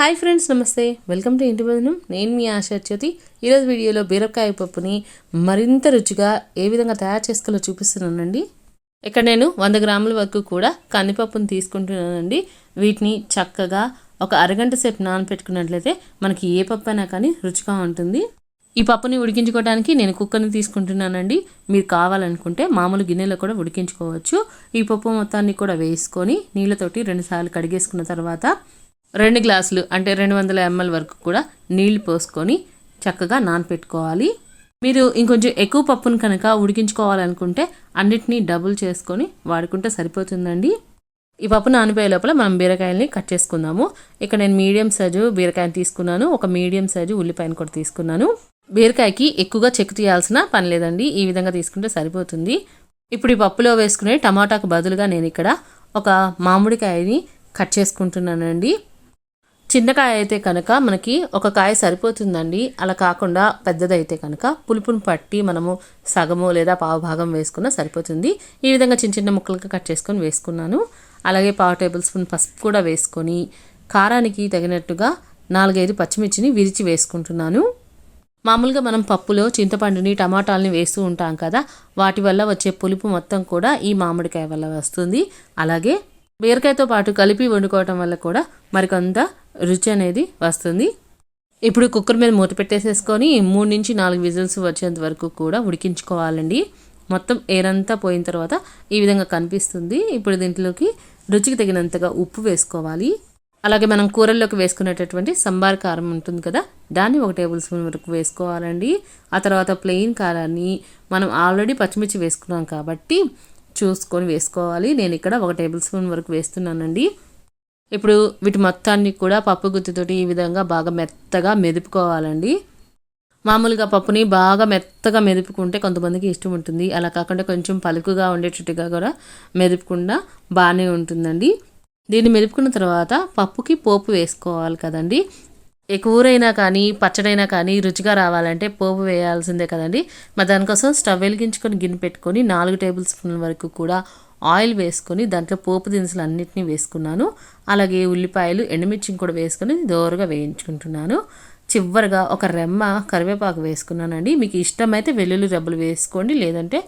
Hi friends నమస్తే. Welcome to ఇంటి భోజనం. నేను మీ ఆశా ఈరోజు వీడియోలో బీరకాయ పప్పుని మరింత రుచిగా ఏ విధంగా తయారు చేసుకోవాలో చూపిస్తున్నానండి. ఇక్కడ నేను వంద గ్రాముల వరకు కూడా కందిపప్పుని తీసుకుంటున్నానండి. వీటిని చక్కగా ఒక అరగంట సేపు నానబెట్టుకున్నట్లయితే మనకి ఏ పప్పు అయినా కానీ రుచిగా ఉంటుంది. ఈ పప్పుని ఉడికించుకోవడానికి నేను కుక్కర్ని తీసుకుంటున్నానండి. మీరు కావాలనుకుంటే మామూలు గిన్నెలో కూడా ఉడికించుకోవచ్చు. ఈ పప్పు మొత్తాన్ని కూడా వేసుకొని నీళ్ళతోటి రెండుసార్లు కడిగేసుకున్న తర్వాత రెండు గ్లాసులు అంటే రెండు వందల ఎంఎల్ వరకు కూడా నీళ్ళు పోసుకొని చక్కగా నానపెట్టుకోవాలి. మీరు ఇంకొంచెం ఎక్కువ పప్పును కనుక ఉడికించుకోవాలనుకుంటే అన్నిటినీ డబుల్ చేసుకొని వాడుకుంటే సరిపోతుందండి. ఈ పప్పు నానిపోయే లోపల మనం బీరకాయల్ని కట్ చేసుకుందాము. ఇక్కడ నేను మీడియం సైజు బీరకాయని తీసుకున్నాను. ఒక మీడియం సైజు ఉల్లిపాయను కూడా తీసుకున్నాను. బీరకాయకి ఎక్కువగా చెక్కు తీయాల్సిన పని లేదండి. ఈ విధంగా తీసుకుంటే సరిపోతుంది. ఇప్పుడు ఈ పప్పులో వేసుకునే టమాటాకు బదులుగా నేను ఇక్కడ ఒక మామిడికాయని కట్ చేసుకుంటున్నానండి. చిన్నకాయ అయితే కనుక మనకి ఒక కాయ సరిపోతుందండి. అలా కాకుండా పెద్దదైతే కనుక పులుపుని పట్టి మనము సగము లేదా పావు భాగం వేసుకున్నా సరిపోతుంది. ఈ విధంగా చిన్న చిన్న ముక్కలుగా కట్ చేసుకొని వేసుకున్నాను. అలాగే పావు టేబుల్ స్పూన్ పసుపు కూడా వేసుకొని కారానికి తగినట్టుగా నాలుగైదు పచ్చిమిర్చిని విరిచి వేసుకుంటున్నాను. మామూలుగా మనం పప్పులో చింతపండుని టమాటాలని వేస్తూ ఉంటాం కదా వాటి వల్ల వచ్చే పులుపు మొత్తం కూడా ఈ మామిడికాయ వల్ల వస్తుంది. అలాగే బీరకాయతో పాటు కలిపి వండుకోవటం వల్ల కూడా మరికొంత రుచి అనేది వస్తుంది. ఇప్పుడు కుక్కర్ మీద మూత పెట్టేసేసుకొని మూడు నుంచి నాలుగు విజిల్స్ వచ్చేంత వరకు కూడా ఉడికించుకోవాలండి. మొత్తం ఏరంతా పోయిన తర్వాత ఈ విధంగా కనిపిస్తుంది. ఇప్పుడు దీంట్లోకి రుచికి తగినంతగా ఉప్పు వేసుకోవాలి. అలాగే మనం కూరల్లోకి వేసుకునేటటువంటి సంబార్ కారం ఉంటుంది కదా దాన్ని ఒక టేబుల్ స్పూన్ వరకు వేసుకోవాలండి. ఆ తర్వాత ప్లెయిన్ కారాన్ని మనం ఆల్రెడీ పచ్చిమిర్చి వేసుకున్నాం కాబట్టి చూసుకొని వేసుకోవాలి. నేను ఇక్కడ ఒక టేబుల్ స్పూన్ వరకు వేస్తున్నానండి. ఇప్పుడు వీటి మొత్తాన్ని కూడా పప్పు గుత్తితోటి ఈ విధంగా బాగా మెత్తగా మెదుపుకోవాలండి. మామూలుగా పప్పుని బాగా మెత్తగా మెదుపుకుంటే కొంతమందికి ఇష్టం ఉంటుంది. అలా కాకుండా కొంచెం పలుకుగా ఉండేటట్టుగా కూడా మెదుపుకుండా బాగానే ఉంటుందండి. దీన్ని మెదుపుకున్న తర్వాత పప్పుకి పోపు వేసుకోవాలి కదండి. ఏ కూరైనా కానీ పచ్చడైనా కానీ రుచిగా రావాలంటే పోపు వేయాల్సిందే కదండి. మరి దానికోసం స్టవ్ వెలిగించుకొని గిన్నె పెట్టుకొని నాలుగు టేబుల్ స్పూన్ల వరకు కూడా ఆయిల్ వేసుకొని దాంట్లో పోపు దినుసులు అన్నిటినీ వేసుకున్నాను. అలాగే ఉల్లిపాయలు ఎండుమిర్చిని కూడా వేసుకొని దోరగా వేయించుకుంటున్నాను. చివరిగా ఒక రెమ్మ కరివేపాకు వేసుకున్నానండి. మీకు ఇష్టమైతే వెల్లుల్లి రెబ్బలు వేసుకోండి లేదంటే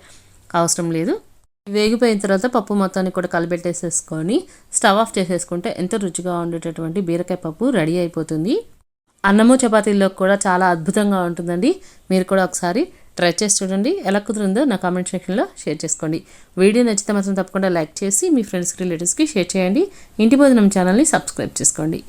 అవసరం లేదు. వేగిపోయిన తర్వాత పప్పు మొత్తాన్ని కూడా కలిపెట్టేసేసుకొని స్టవ్ ఆఫ్ చేసేసుకుంటే ఎంతో రుచిగా ఉండేటటువంటి బీరకాయ పప్పు రెడీ అయిపోతుంది. అన్నము చపాతీల్లో కూడా చాలా అద్భుతంగా ఉంటుందండి. మీరు కూడా ఒకసారి ట్రై చేసి చూడండి. ఎలా కుదిరిందో నా కామెంట్ సెక్షన్లో షేర్ చేసుకోండి. వీడియో నచ్చితే మాత్రం తప్పకుండా లైక్ చేసి మీ ఫ్రెండ్స్కి రిలేటివ్స్కి షేర్ చేయండి. ఇంటి భోజనం ఛానల్ని సబ్స్క్రైబ్ చేసుకోండి.